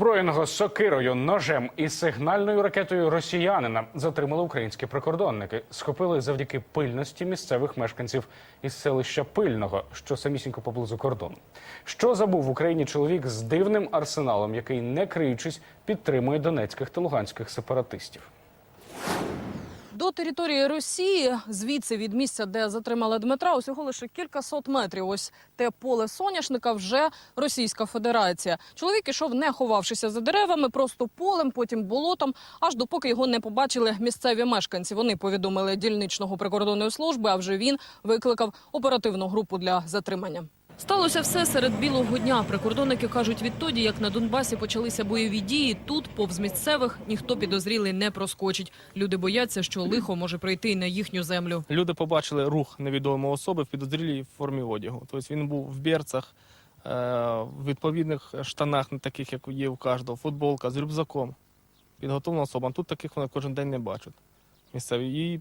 Зброєного сокирою, ножем і сигнальною ракетою росіянина затримали українські прикордонники. Схопили завдяки пильності місцевих мешканців із селища Пильного, що самісінько поблизу кордону. Що забув в Україні чоловік з дивним арсеналом, який, не криючись, підтримує донецьких та луганських сепаратистів. До території Росії, звідси від місця, де затримали Дмитра, усього лише кілька сот метрів. Ось те поле соняшника вже Російська Федерація. Чоловік ішов, не ховавшися за деревами, просто полем, потім болотом, аж допоки його не побачили місцеві мешканці. Вони повідомили дільничного прикордонної служби, а вже він викликав оперативну групу для затримання. Сталося все серед білого дня. Прикордонники кажуть, відтоді, як на Донбасі почалися бойові дії, тут, повз місцевих, ніхто підозрілий не проскочить. Люди бояться, що лихо може прийти і на їхню землю. Люди побачили рух невідомої особи в підозрілій формі одягу. Тобто він був в берцах, е, в відповідних штанах, не таких, як є у кожного, футболка з рюкзаком. Підготовлена особа. Тут таких вони кожен день не бачать. Місцеві. І,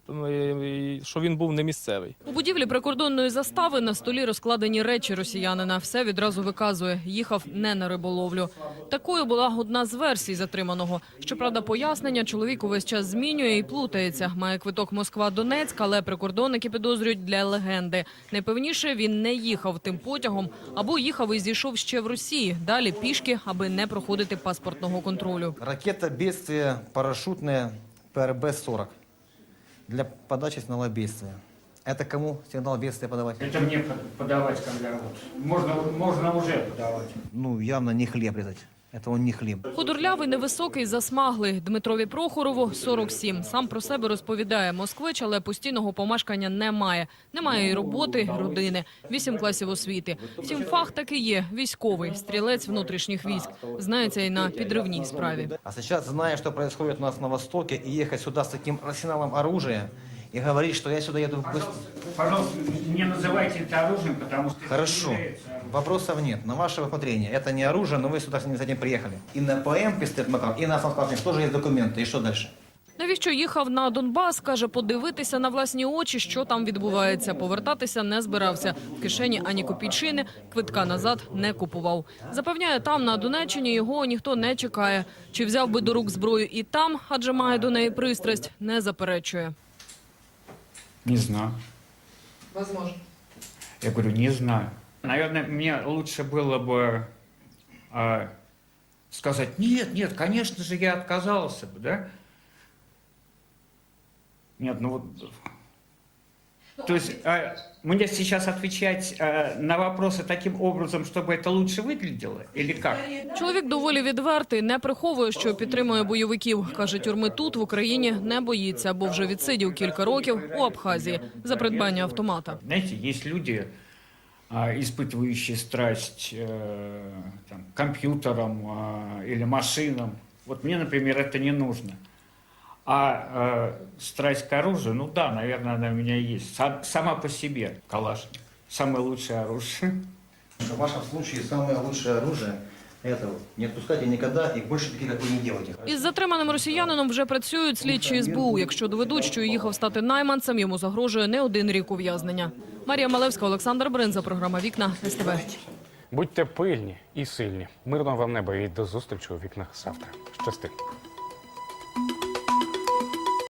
і що він був не місцевий. У будівлі прикордонної застави на столі розкладені речі росіянина. Все відразу виказує. Їхав не на риболовлю. Такою була одна з версій затриманого. Щоправда, пояснення чоловік увесь час змінює і плутається. Має квиток Москва-Донецьк, але прикордонники підозрюють для легенди. Найпевніше він не їхав тим потягом або їхав і зійшов ще в Росії. Далі пішки, аби не проходити паспортного контролю. Ракета бедствия парашютная ПРБ-40 для подачи сигнала бедствия. Это кому сигнал бедствия подавать? Это мне подавать, когда вот. Можно, можно уже подавать. Ну, явно не хлеб резать. Это он не хлеб. Худорлявий, невисокий, засмаглий. Дмитрові Прохорову 47. Сам про себе розповідає москвич, але постійного помешкання немає. Немає і роботи, родини. Вісім класів освіти. Втім, фах таки є. Військовий, стрілець внутрішніх військ. Знається і на підривній справі. А сейчас, зная, что происходит у нас на Востоке, и ехать сюда с таким арсеналом оружия, и говорить, что я сюда еду быстро... Пожалуйста, не называйте это оружием, потому что... это Хорошо, не является оружием. вопросов нет. На ваше усмотрение. Это не оружие, но вы сюда с этим приехали. И на ПМ пистолет Макаров, и на Сан тоже есть документы. И что дальше? Навіщо їхав на Донбас? Каже, подивитися на власні очі, що там відбувається. Повертатися не збирався. В кишені ані копійчини, квитка назад не купував. Запевняє, там на Донеччині його ніхто не чекає. Чи взяв би до рук зброю і там, адже має до неї пристрасть, не заперечує. Не знаю. Возможно. Я говорю, не знаю. Наверное, мне лучше было бы а, сказать, нет, нет, конечно же, я отказался бы, да? Нет, ну вот... То есть а, мне сейчас отвечать а, на вопросы таким образом, чтобы это лучше выглядело, или как? Чоловік доволі відвертий, не приховує, що підтримує бойовиків. Каже, тюрми тут в Україні не боїться, бо вже відсидів кілька років у Абхазії за придбання автомата. Знаете, есть люди, а, испытывающие страсть э, там, к компьютерам а, или машинам. Вот мне, например, это не нужно. А э, страсть к оружию, ну да, наверное, она у меня есть. Са- сама по себе калашник. Самое лучшее оружие. В вашем случае самое лучшее оружие – это вот не отпускайте никогда и больше таких, как вы, не делайте. Із затриманим росіянином вже працюють слідчі СБУ. Якщо доведуть, що їхав стати найманцем, йому загрожує не один рік ув'язнення. Марія Малевська, Олександр Бринза, програма Вікна СТБ. Будьте пильні і сильні. Мирного вам неба і до зустрічі у вікнах завтра. Щасти.